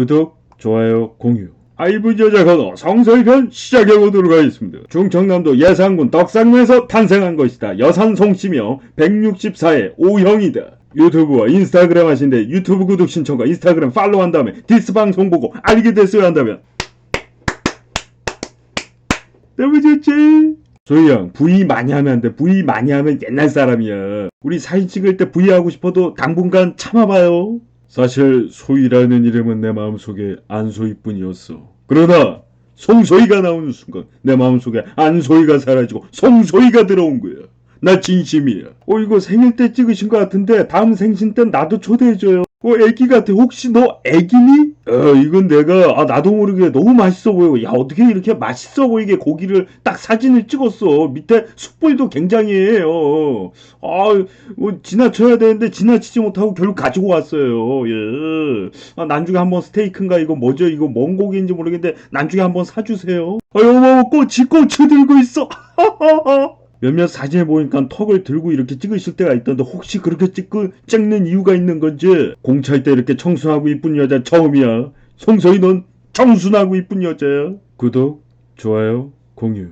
구독, 좋아요, 공유. 아이브 여자 건어 성서의 편 시작해 보도록 하겠습니다. 중청남도 예산군 덕상면에서 탄생한 것이다. 여산 송씨며 164의 O형이다. 유튜브와 인스타그램 하신데 유튜브 구독 신청과 인스타그램 팔로우 한 다음에 디스 방송 보고 알게 됐어야 한다면 너무 좋지? 소희형 V 많이 하면 안 돼. V 많이 하면 옛날 사람이야. 우리 사진 찍을 때 V 하고 싶어도 당분간 참아봐요. 사실 소희라는 이름은 내 마음속에 안소희뿐이었어. 그러나 송소희가 나오는 순간 내 마음속에 안소희가 사라지고 송소희가 들어온 거야. 나 진심이야. 어 이거 생일 때 찍으신 것 같은데 다음 생신 땐 나도 초대해줘요. 어 애기 같아. 혹시 너 애기니? 어 이건 내가 아 나도 모르게 너무 맛있어 보여. 야 어떻게 이렇게 맛있어 보이게 고기를 딱 사진을 찍었어. 밑에 숯불도 굉장해요. 아뭐 지나쳐야 되는데 지나치지 못하고 결국 가지고 왔어요. 예. 아, 나중에 한번 스테이크인가 이거 뭐죠? 이거 뭔 고기인지 모르겠는데 나중에 한번 사주세요. 아 여보 꼬치 꼬치 들고 있어. 몇몇 사진을 보니까 턱을 들고 이렇게 찍으실 때가 있던데 혹시 그렇게 찍고 찍는 이유가 있는 건지? 공차일 때 이렇게 청순하고 이쁜 여자 처음이야. 송서희 넌 청순하고 이쁜 여자야. 구독 좋아요 공유